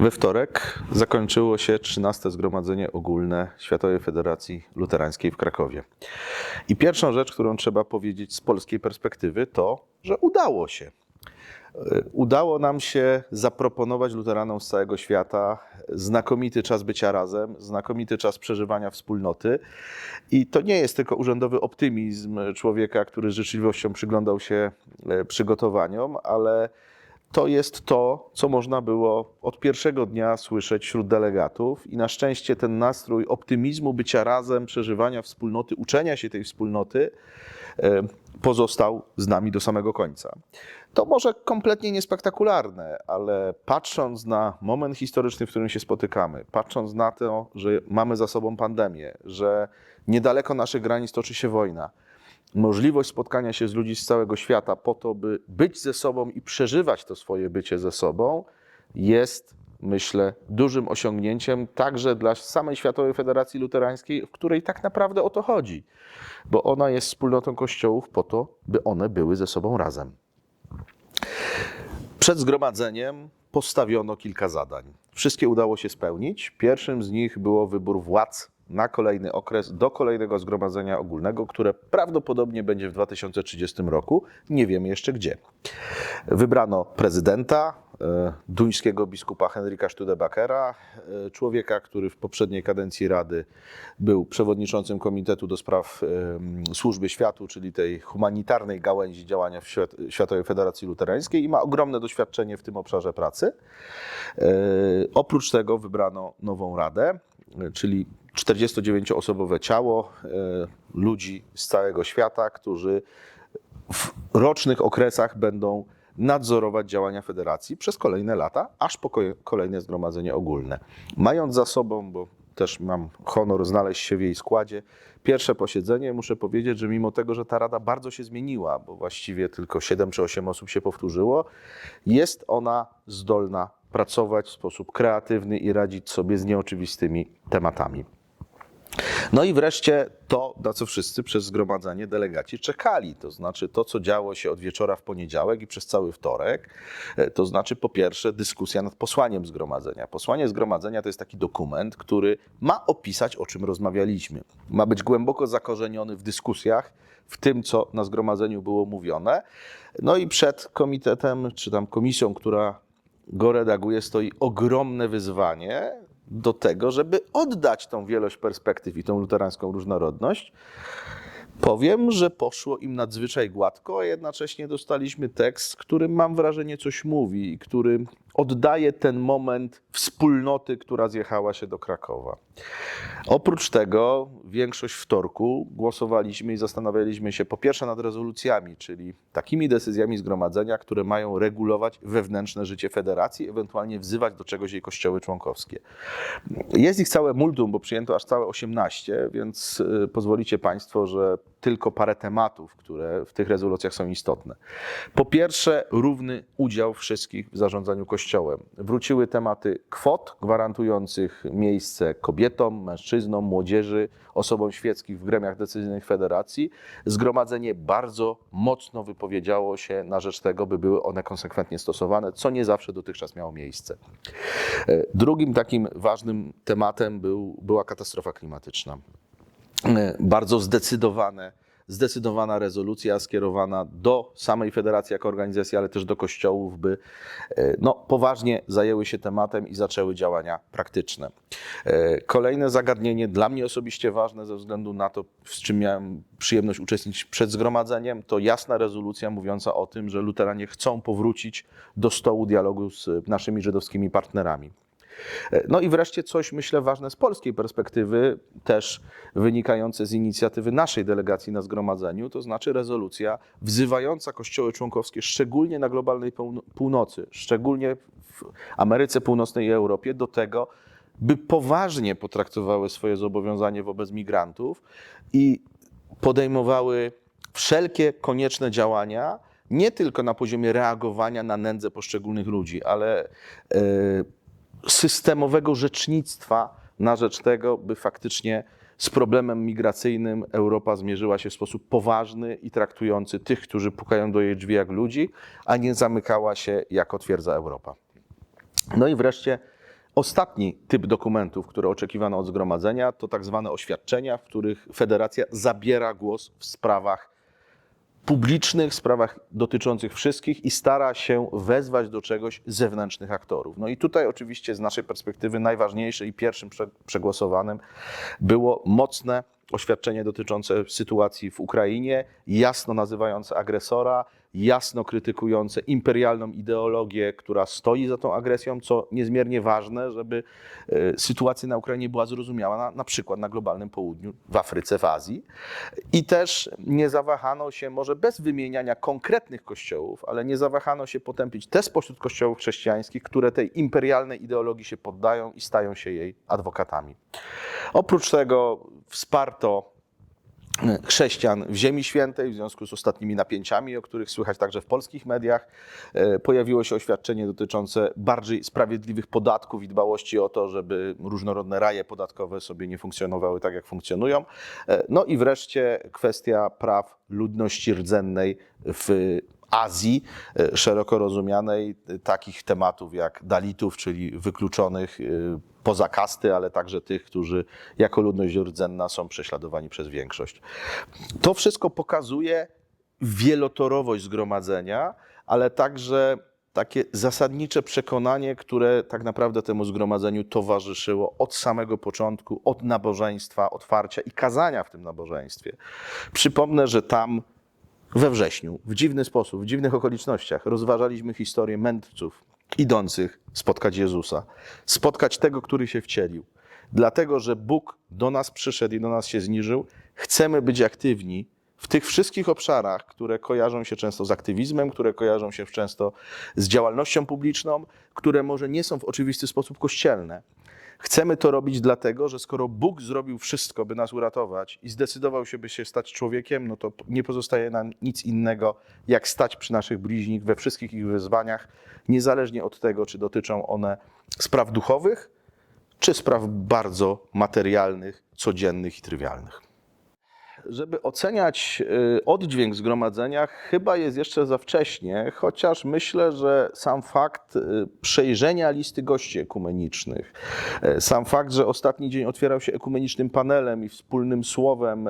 We wtorek zakończyło się 13 Zgromadzenie Ogólne Światowej Federacji Luterańskiej w Krakowie. I pierwszą rzecz, którą trzeba powiedzieć z polskiej perspektywy, to, że udało się. E, Udało nam się zaproponować luteranom z całego świata znakomity czas bycia razem, znakomity czas przeżywania wspólnoty. I to nie jest tylko urzędowy optymizm człowieka, który z życzliwością przyglądał się e, przygotowaniom, ale to jest to, co można było od pierwszego dnia słyszeć wśród delegatów, i na szczęście ten nastrój optymizmu, bycia razem, przeżywania wspólnoty, uczenia się tej wspólnoty e, pozostał z nami do samego końca. To może kompletnie niespektakularne, ale patrząc na moment historyczny, w którym się spotykamy, patrząc na to, że mamy za sobą pandemię, że niedaleko naszych granic toczy się wojna, możliwość spotkania się z ludźmi z całego świata po to, by być ze sobą i przeżywać to swoje bycie ze sobą, jest, myślę, dużym osiągnięciem także dla samej Światowej Federacji Luterańskiej, w której tak naprawdę o to chodzi, bo ona jest wspólnotą kościołów po to, by one były ze sobą razem. Przed zgromadzeniem postawiono kilka zadań. Wszystkie udało się spełnić. Pierwszym z nich było wybór władz na kolejny okres do kolejnego zgromadzenia ogólnego, które prawdopodobnie będzie w 2030 roku. Nie wiemy jeszcze gdzie. Wybrano prezydenta, e, duńskiego biskupa Henryka Studebakera, e, człowieka, który w poprzedniej kadencji Rady był przewodniczącym Komitetu do Spraw Służby Światu, czyli tej humanitarnej gałęzi działania w Świat- Światowej Federacji Luterańskiej i ma ogromne doświadczenie w tym obszarze pracy. E, Oprócz tego wybrano nową radę, czyli 49-osobowe ciało e, ludzi z całego świata, którzy w rocznych okresach będą nadzorować działania federacji przez kolejne lata, aż po ko- kolejne zgromadzenie ogólne. Mając za sobą, bo też mam honor znaleźć się w jej składzie, pierwsze posiedzenie, muszę powiedzieć, że mimo tego, że ta rada bardzo się zmieniła, bo właściwie tylko 7 czy 8 osób się powtórzyło, jest ona zdolna pracować w sposób kreatywny i radzić sobie z nieoczywistymi tematami. No i wreszcie to, na co wszyscy przez zgromadzenie delegaci czekali, to znaczy to, co działo się od wieczora w poniedziałek i przez cały wtorek, e, to znaczy po pierwsze dyskusja nad posłaniem zgromadzenia. Posłanie zgromadzenia to jest taki dokument, który ma opisać, o czym rozmawialiśmy. Ma być głęboko zakorzeniony w dyskusjach, w tym, co na zgromadzeniu było mówione. No i przed komitetem, czy tam komisją, która go redaguje, stoi ogromne wyzwanie do tego, żeby oddać tą wielość perspektyw i tą luterańską różnorodność. Powiem, że poszło im nadzwyczaj gładko, a jednocześnie dostaliśmy tekst, który mam wrażenie coś mówi i który oddaje ten moment wspólnoty, która zjechała się do Krakowa. Oprócz tego większość wtorku głosowaliśmy i zastanawialiśmy się po pierwsze nad rezolucjami, czyli takimi decyzjami zgromadzenia, które mają regulować wewnętrzne życie federacji, ewentualnie wzywać do czegoś jej kościoły członkowskie. Jest ich całe multum, bo przyjęto aż całe 18, więc y, pozwolicie Państwo, że tylko parę tematów, które w tych rezolucjach są istotne. Po pierwsze, równy udział wszystkich w zarządzaniu Kościołem. Wróciły tematy kwot gwarantujących miejsce kobietom, mężczyznom, młodzieży, osobom świeckich w gremiach decyzyjnych federacji. Zgromadzenie bardzo mocno wypowiedziało się na rzecz tego, by były one konsekwentnie stosowane, co nie zawsze dotychczas miało miejsce. E, Drugim takim ważnym tematem był, była katastrofa klimatyczna. E, Bardzo zdecydowane, zdecydowana rezolucja skierowana do samej federacji jako organizacji, ale też do kościołów, by e, no, poważnie zajęły się tematem i zaczęły działania praktyczne. E, Kolejne zagadnienie, dla mnie osobiście ważne ze względu na to, z czym miałem przyjemność uczestniczyć przed zgromadzeniem, to jasna rezolucja mówiąca o tym, że luteranie chcą powrócić do stołu dialogu z naszymi żydowskimi partnerami. No i wreszcie coś, myślę, ważne z polskiej perspektywy, też wynikające z inicjatywy naszej delegacji na zgromadzeniu, to znaczy rezolucja wzywająca kościoły członkowskie, szczególnie na globalnej półno- północy, szczególnie w Ameryce Północnej i Europie, do tego, by poważnie potraktowały swoje zobowiązanie wobec migrantów i podejmowały wszelkie konieczne działania, nie tylko na poziomie reagowania na nędzę poszczególnych ludzi, ale e, systemowego rzecznictwa na rzecz tego, by faktycznie z problemem migracyjnym Europa zmierzyła się w sposób poważny i traktujący tych, którzy pukają do jej drzwi jak ludzi, a nie zamykała się jako twierdza Europa. No i wreszcie Ostatni typ dokumentów, które oczekiwano od zgromadzenia, to tak zwane oświadczenia, w których federacja zabiera głos w sprawach publicznych, sprawach dotyczących wszystkich i stara się wezwać do czegoś zewnętrznych aktorów. No i tutaj oczywiście z naszej perspektywy najważniejsze i pierwszym prze- przegłosowanym było mocne oświadczenie dotyczące sytuacji w Ukrainie, jasno nazywające agresora, jasno krytykujące imperialną ideologię, która stoi za tą agresją, co niezmiernie ważne, żeby e, sytuacja na Ukrainie była zrozumiała na, na przykład na globalnym południu, w Afryce, w Azji. I też nie zawahano się, może bez wymieniania konkretnych kościołów, ale nie zawahano się potępić te spośród kościołów chrześcijańskich, które tej imperialnej ideologii się poddają i stają się jej adwokatami. Oprócz tego wsparto chrześcijan w Ziemi Świętej w związku z ostatnimi napięciami, o których słychać także w polskich mediach. E, Pojawiło się oświadczenie dotyczące bardziej sprawiedliwych podatków i dbałości o to, żeby różnorodne raje podatkowe sobie nie funkcjonowały tak, jak funkcjonują. E, No i wreszcie kwestia praw ludności rdzennej w Azji, e, szeroko rozumianej, takich tematów jak Dalitów, czyli wykluczonych poza kasty, ale także tych, którzy jako ludność rdzenna są prześladowani przez większość. To wszystko pokazuje wielotorowość zgromadzenia, ale także takie zasadnicze przekonanie, które tak naprawdę temu zgromadzeniu towarzyszyło od samego początku, od nabożeństwa, otwarcia i kazania w tym nabożeństwie. Przypomnę, że tam we wrześniu, w dziwny sposób, w dziwnych okolicznościach rozważaliśmy historię mędrców idących spotkać Jezusa, spotkać tego, który się wcielił. Dlatego, że Bóg do nas przyszedł i do nas się zniżył, chcemy być aktywni w tych wszystkich obszarach, które kojarzą się często z aktywizmem, które kojarzą się często z działalnością publiczną, które może nie są w oczywisty sposób kościelne. Chcemy to robić dlatego, że skoro Bóg zrobił wszystko, by nas uratować i zdecydował się, by się stać człowiekiem, no to nie pozostaje nam nic innego, jak stać przy naszych bliźnich we wszystkich ich wyzwaniach, niezależnie od tego, czy dotyczą one spraw duchowych, czy spraw bardzo materialnych, codziennych i trywialnych. Żeby oceniać y, oddźwięk zgromadzenia, chyba jest jeszcze za wcześnie, chociaż myślę, że sam fakt y, przejrzenia listy gości ekumenicznych, y, sam fakt, że ostatni dzień otwierał się ekumenicznym panelem i wspólnym słowem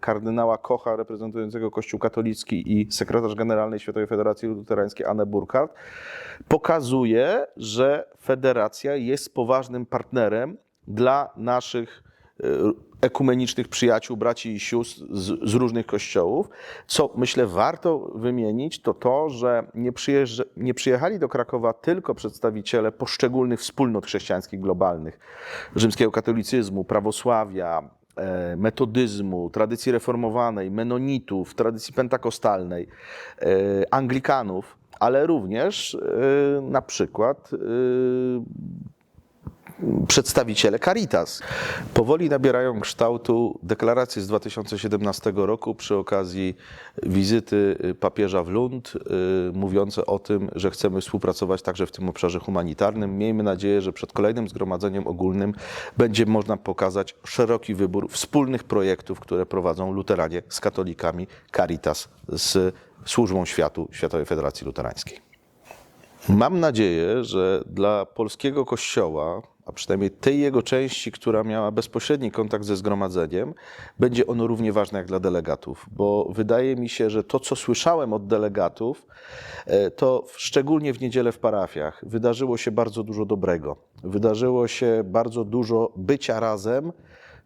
kardynała Kocha, reprezentującego Kościół katolicki i sekretarz generalnej Światowej Federacji Luterańskiej Anne Burkhardt, pokazuje, że federacja jest poważnym partnerem dla naszych ekumenicznych przyjaciół, braci i sióstr z, z różnych kościołów. Co myślę warto wymienić, to to, że nie, nie przyjechali do Krakowa tylko przedstawiciele poszczególnych wspólnot chrześcijańskich globalnych, rzymskiego katolicyzmu, prawosławia, e, metodyzmu, tradycji reformowanej, menonitów, tradycji pentakostalnej, e, anglikanów, ale również e, na przykład e, przedstawiciele Caritas. Powoli nabierają kształtu deklaracje z 2017 roku przy okazji wizyty papieża w Lund, y, mówiące o tym, że chcemy współpracować także w tym obszarze humanitarnym. Miejmy nadzieję, że przed kolejnym zgromadzeniem ogólnym będzie można pokazać szeroki wybór wspólnych projektów, które prowadzą luteranie z katolikami, Caritas z służbą światu Światowej Federacji Luterańskiej. Mam nadzieję, że dla polskiego kościoła, a przynajmniej tej jego części, która miała bezpośredni kontakt ze zgromadzeniem, będzie ono równie ważne jak dla delegatów, bo wydaje mi się, że to, co słyszałem od delegatów, e, to szczególnie w niedzielę w parafiach wydarzyło się bardzo dużo dobrego. Wydarzyło się bardzo dużo bycia razem,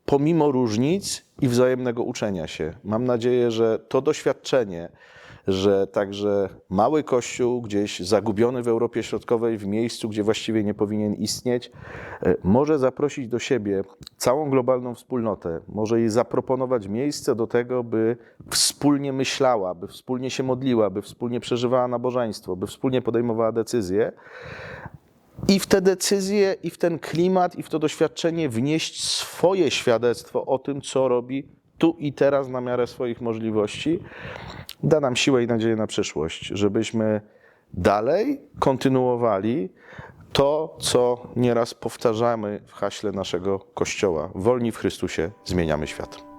pomimo różnic i wzajemnego uczenia się. Mam nadzieję, że to doświadczenie, że także mały kościół, gdzieś zagubiony w Europie Środkowej, w miejscu, gdzie właściwie nie powinien istnieć, e, może zaprosić do siebie całą globalną wspólnotę, może jej zaproponować miejsce do tego, by wspólnie myślała, by wspólnie się modliła, by wspólnie przeżywała nabożeństwo, by wspólnie podejmowała decyzje. I w te decyzje, i w ten klimat, i w to doświadczenie wnieść swoje świadectwo o tym, co robi tu i teraz na miarę swoich możliwości, da nam siłę i nadzieję na przyszłość, żebyśmy dalej kontynuowali to, co nieraz powtarzamy w haśle naszego Kościoła. Wolni w Chrystusie zmieniamy świat.